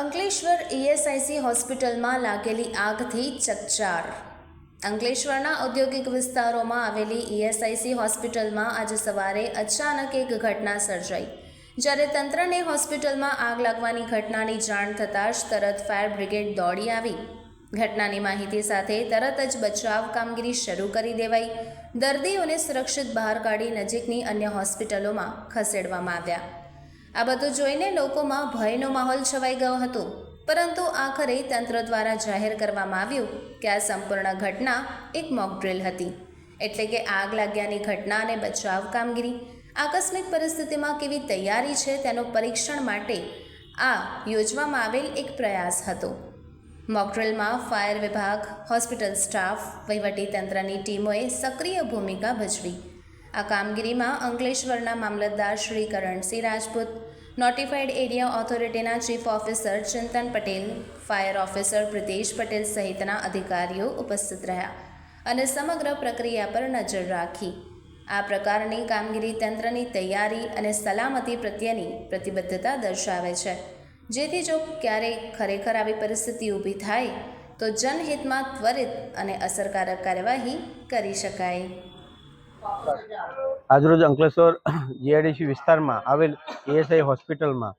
Ankleshwar ESIC હોસ્પિટલમાં લાગેલી આગથી ચકચાર. અંકલેશ્વરના ઔદ્યોગિક વિસ્તારોમાં આવેલી ઈએસઆઈસી હોસ્પિટલમાં આજે સવારે અચાનક એક ઘટના સર્જાઈ. જ્યારે તંત્રને હોસ્પિટલમાં આગ લાગવાની ઘટનાની જાણ થતાં જ તરત ફાયર બ્રિગેડ દોડી આવી. ઘટનાની માહિતી સાથે તરત જ બચાવ કામગીરી શરૂ કરી દેવાઈ. દર્દીઓને સુરક્ષિત બહાર કાઢી નજીકની અન્ય હોસ્પિટલોમાં ખસેડવામાં આવ્યા. આ બધું જોઈને લોકોમાં ભયનો માહોલ છવાઈ ગયો હતો. પરંતુ આખરે તંત્ર દ્વારા જાહેર કરવામાં આવ્યું કે આ સંપૂર્ણ ઘટના એક મોકડ્રીલ હતી. એટલે કે આગ લાગ્યાની ઘટના અને બચાવ કામગીરી. આકસ્મિક પરિસ્થિતિમાં કેવી તૈયારી છે તેનું પરીક્ષણ માટે આ યોજવામાં આવેલ એક પ્રયાસ હતો. મોકડ્રિલમાં ફાયર વિભાગ, હોસ્પિટલ સ્ટાફ, વહીવટીતંત્રની ટીમોએ સક્રિય ભૂમિકા ભજવી. આ કામગીરીમાં અંકલેશ્વરના મામલતદાર Shri Karansinh Rajput notified area ઓથોરિટીના chief officer Chintan Patel fire officer Pritesh Patel સહિતના અધિકારીઓ ઉપસ્થિત રહ્યા અને સમગ્ર પ્રક્રિયા પર નજર રાખી. આ પ્રકારની કામગીરી તંત્રની તૈયારી અને સલામતી પ્રત્યેની પ્રતિબદ્ધતા દર્શાવે છે. જેથી જો ક્યારેય ખરેખર આવી પરિસ્થિતિ ઊભી થાય, તો જનહિતમાં ત્વરિત અને અસરકારક કાર્યવાહી કરી શકાય. આજરોજ અંકલેશ્વર જીઆઈડીસી વિસ્તારમાં આવેલ એએસઆઈ હોસ્પિટલમાં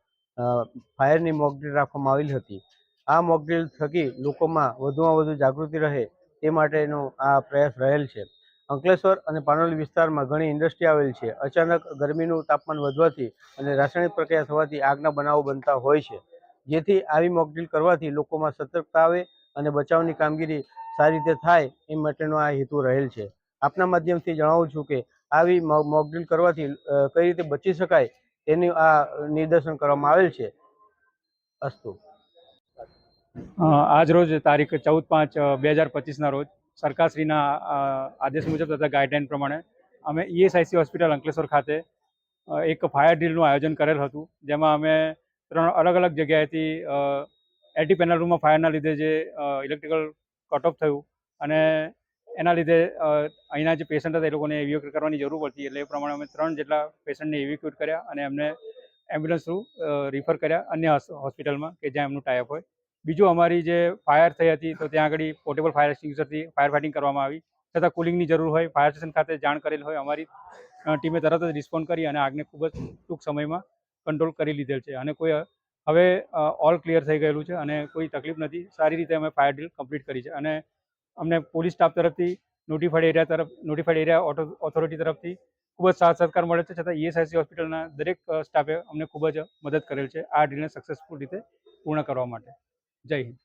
ફાયરની મોકડ્રીલ રાખવામાં આવેલી હતી. આ મોકડ્રીલ થકી લોકોમાં વધુમાં વધુ જાગૃતિ રહે તે માટેનો આ પ્રયાસ રહેલ છે. અંકલેશ્વર અને પાનોલી વિસ્તારમાં ઘણી ઇન્ડસ્ટ્રી આવેલ છે. અચાનક ગરમીનું તાપમાન વધવાથી અને રાસાયણિક પ્રક્રિયા થવાથી આગના બનાવો બનતા હોય છે. જેથી આવી મોકડ્રીલ કરવાથી લોકોમાં સતર્કતા આવે અને બચાવની કામગીરી સારી રીતે થાય એ માટેનો આ હેતુ રહેલ છે. આપના માધ્યમથી જણાવું છું કે આવી મોકડ્રીલ કરવાથી કઈ રીતે બચી શકાય તેનું આ નિદર્શન કરવામાં આવેલ છે. અસ્તુ. આજ રોજ તારીખ ચૌદ પાંચ બે હજાર પચીસના રોજ સરકારશ્રીના આદેશ મુજબ તથા ગાઈડલાઈન પ્રમાણે અમે ઈએસઆઈસી હોસ્પિટલ અંકલેશ્વર ખાતે એક ફાયર ડ્રીલનું આયોજન કરેલ હતું, જેમાં અમે ત્રણ અલગ અલગ જગ્યાએથી એટી પેનલ રૂમમાં ફાયરના લીધે જે ઇલેક્ટ્રિકલ કટ ઓફ થયું અને એના લીધે અહીંના જે પેશન્ટ હતા એ લોકોને એવિક્યુએટ કરવાની જરૂર પડતી એટલે એ પ્રમાણે અમે ત્રણ જેટલા પેશન્ટને એવિક્યુટ કર્યા અને એમને એમ્બ્યુલન્સ થ્રુ રિફર કર્યા અન્ય હોસ્પિટલમાં કે જ્યાં એમનું ટાઈપ હોય. બીજું અમારી જે ફાયર થઈ હતી તો ત્યાં આગળ પોર્ટેબલ ફાયર એક્સટિંગ્યુશરથી ફાયર ફાઇટિંગ કરવામાં આવી. છતાં કુલિંગની જરૂર હોય ફાયર સ્ટેશન ખાતે જાણ કરેલ હોય, અમારી ટીમે તરત જ રિસ્પોન્ડ કરી અને આગને ખૂબ જ ટૂંક સમયમાં કંટ્રોલ કરી લીધેલ છે. અને કોઈ હવે ઓલ ક્લિયર થઈ ગયેલું છે અને કોઈ તકલીફ નથી. સારી રીતે અમે ફાયર ડ્રીલ કમ્પ્લીટ કરી છે. અને અમને પોલીસ સ્ટાફ તરફથી નોટિફાઈડ એરિયા તરફ નોટિફાઈડ એરિયા ઓથોરિટી તરફથી ખૂબ જ સાથ સહકાર મળે છે. છતાં ઈએસઆઈસી હોસ્પિટલના દરેક સ્ટાફે અમને ખૂબ જ મદદ કરેલ છે. આ ડ્રીલને સક્સેસફુલ રીતે પૂર્ણ કરવા માટે. જય હિન્દ.